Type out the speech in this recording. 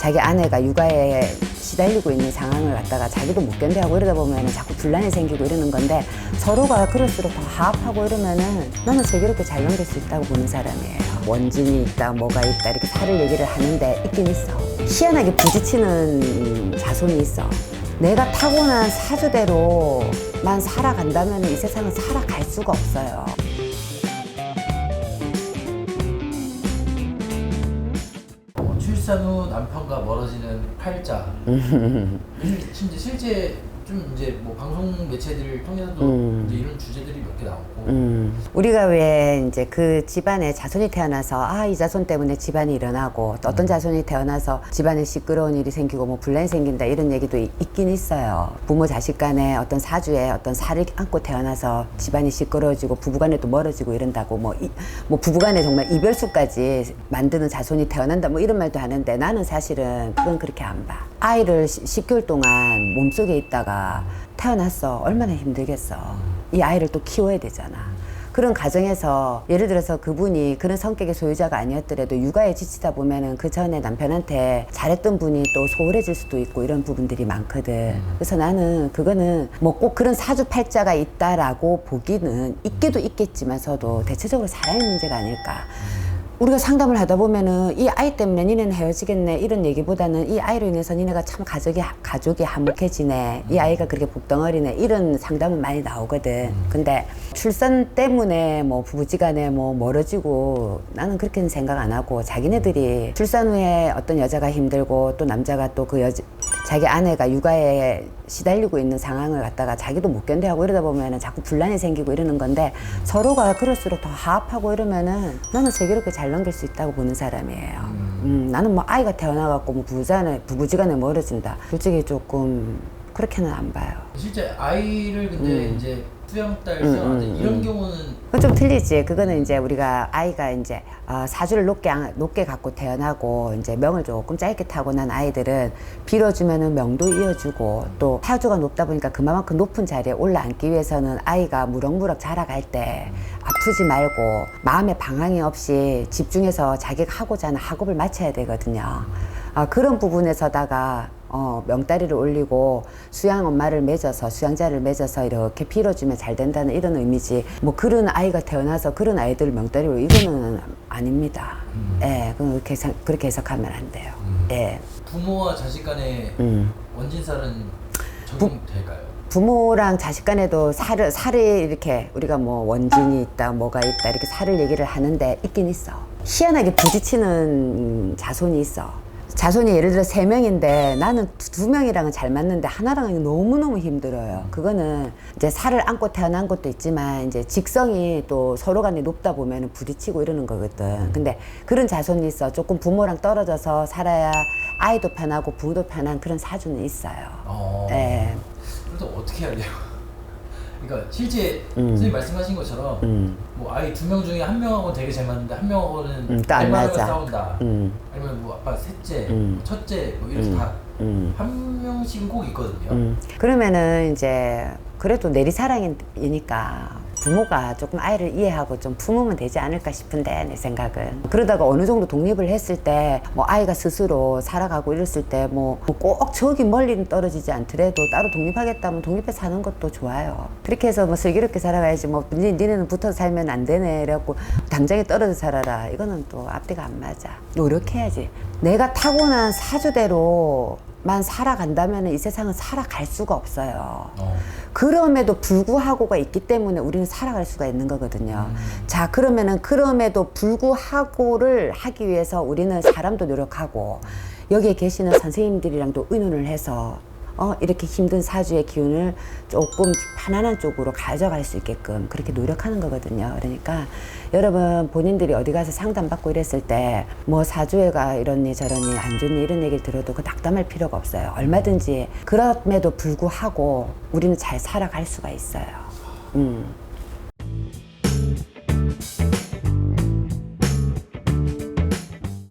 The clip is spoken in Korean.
자기 아내가 육아에 시달리고 있는 상황을 갖다가 자기도 못 견뎌하고 이러다 보면 자꾸 분란이 생기고 이러는 건데 서로가 그럴수록 더 화합하고 이러면은 나는 슬기롭게 잘 넘길 수 있다고 보는 사람이에요. 원진이 있다, 뭐가 있다 이렇게 살을 얘기를 하는데 있긴 있어. 희한하게 부딪히는 자손이 있어. 내가 타고난 사주대로만 살아간다면 이 세상은 살아갈 수가 없어요. 출산 후 남편과 멀어지는 팔자. 진짜 실제 좀 이제 뭐 방송 매체들을 통해서도 음. 이제 이런 주제들이 몇 개 나오고 음, 우리가 왜 이제 그 집안에 자손이 태어나서 아 이 자손 때문에 집안이 일어나고 또 어떤 자손이 태어나서 집안에 시끄러운 일이 생기고 뭐 분란이 생긴다 이런 얘기도 있- 있긴 있어요. 부모 자식 간에 어떤 사주에 어떤 살을 안고 태어나서 집안이 시끄러워지고 부부간에 또 멀어지고 이런다고 뭐, 이, 뭐 부부간에 정말 이별수까지 만드는 자손이 태어난다 뭐 이런 말도 하는데 나는 사실은 그건 그렇게 안 봐. 아이를 10개월 동안 몸속에 있다가 태어났어. 얼마나 힘들겠어. 이 아이를 또 키워야 되잖아. 그런 가정에서 예를 들어서 그분이 그런 성격의 소유자가 아니었더라도 육아에 지치다 보면은 그 전에 남편한테 잘했던 분이 또 소홀해질 수도 있고 이런 부분들이 많거든. 그래서 나는 그거는 뭐 꼭 그런 사주팔자가 있다라고 보기는 있기도 있겠지만서도 대체적으로 사람의 문제가 아닐까. 우리가 상담을 하다 보면은 이 아이 때문에 니네는 헤어지겠네 이런 얘기보다는 이 아이로 인해서 니네가 참 가족이 가족이 화목해지네. 이 아이가 그렇게 복덩어리네. 이런 상담은 많이 나오거든. 근데 출산 때문에 뭐 부부지간에 뭐 멀어지고 나는 그렇게는 생각 안 하고 자기네들이 출산 후에 어떤 여자가 힘들고 또 남자가 또 그 여자 자기 아내가 육아에 시달리고 있는 상황을 갖다가 자기도 못 견뎌하고 이러다 보면은 자꾸 분란이 생기고 이러는 건데 서로가 그럴수록 더 화합하고 이러면은 나는 슬기롭게 잘 넘길 수 있다고 보는 사람이에요. 음, 나는 뭐 아이가 태어나갖고 뭐 부부간에 부부지간에 멀어진다. 솔직히 조금 그렇게는 안 봐요. 실제 아이를 근데 음. 이제 수영딸 수영하는 이런 경우는 그건 좀 틀리지. 그거는 이제 우리가 아이가 이제 어, 사주를 높게 안- 높게 갖고 태어나고 이제 명을 조금 짧게 타고 난 아이들은 빌어주면은 명도 이어주고 또 사주가 높다 보니까 그만큼 높은 자리에 올라앉기 위해서는 아이가 무럭무럭 자라갈 때 아프지 말고 마음의 방황이 없이 집중해서 자기가 하고자 하는 학업을 마쳐야 되거든요. 아, 그런 부분에서다가 어, 명다리를 올리고 수양 엄마를 맺어서 수양자를 맺어서 이렇게 빌어주면 잘 된다는 이런 의미지 뭐 그런 아이가 태어나서 그런 아이들 명다리로 이거는 아닙니다. 예, 그건 그렇게, 해석- 그렇게 해석하면 안 돼요. 예. 부모와 자식 간의 음. 원진살은 적용될까요? 부모랑 자식 간에도 살을, 살을 이렇게 우리가 뭐 원진이 있다, 뭐가 있다, 이렇게 살을 얘기를 하는데 있긴 있어. 희한하게 부딪히는 자손이 있어. 자손이 예를 들어 세 명인데 나는 두- 두 명이랑은 잘 맞는데 하나랑은 너무 너무 힘들어요. 그거는 이제 살을 안고 태어난 것도 있지만 이제 직성이 또 서로 간에 높다 보면 부딪히고 이러는 거거든. 근데 그런 자손이 있어. 조금 부모랑 떨어져서 살아야 아이도 편하고 부모도 편한 그런 사주는 있어요. 어. 예. 그래도 어떻게 해야 돼요? 그러니까 실제 음. 선생님 말씀하신 것처럼 음. 뭐 아이 두 명 중에 한 명하고 되게 잘 맞는데 한 명하고는 음, 또안 만하면 맞아. 싸운다. 음. 아니면 뭐 아빠 셋째, 음. 뭐 첫째 뭐 이렇게 음. 다 음. 한 명씩은 꼭 있거든요. 음. 그러면은 이제 그래도 내리사랑이니까 부모가 조금 아이를 이해하고 좀 품으면 되지 않을까 싶은데 내 생각은. 그러다가 어느 정도 독립을 했을 때 뭐 아이가 스스로 살아가고 이랬을 때 뭐 꼭 저기 멀리 떨어지지 않더라도 따로 독립하겠다면 독립해 사는 것도 좋아요. 그렇게 해서 뭐 슬기롭게 살아가야지 뭐 니, 니네는 붙어서 살면 안 되네. 이래갖고 당장에 떨어져 살아라. 이거는 또 앞뒤가 안 맞아. 노력해야지 내가 타고난 사주대로 만 살아간다면 이 세상은 살아갈 수가 없어요. 어. 그럼에도 불구하고가 있기 때문에 우리는 살아갈 수가 있는 거거든요. 자, 그러면은 그럼에도 불구하고를 하기 위해서 우리는 사람도 노력하고 여기에 계시는 선생님들이랑도 의논을 해서 어, 이렇게 힘든 사주의 기운을 조금 편안한 쪽으로 가져갈 수 있게끔 그렇게 노력하는 거거든요. 그러니까 여러분 본인들이 어디 가서 상담받고 이랬을 때 뭐 사주애가 이러니 저러니 안 좋니 이런 얘기를 들어도 그 낙담할 필요가 없어요. 얼마든지 그럼에도 불구하고 우리는 잘 살아갈 수가 있어요. 음.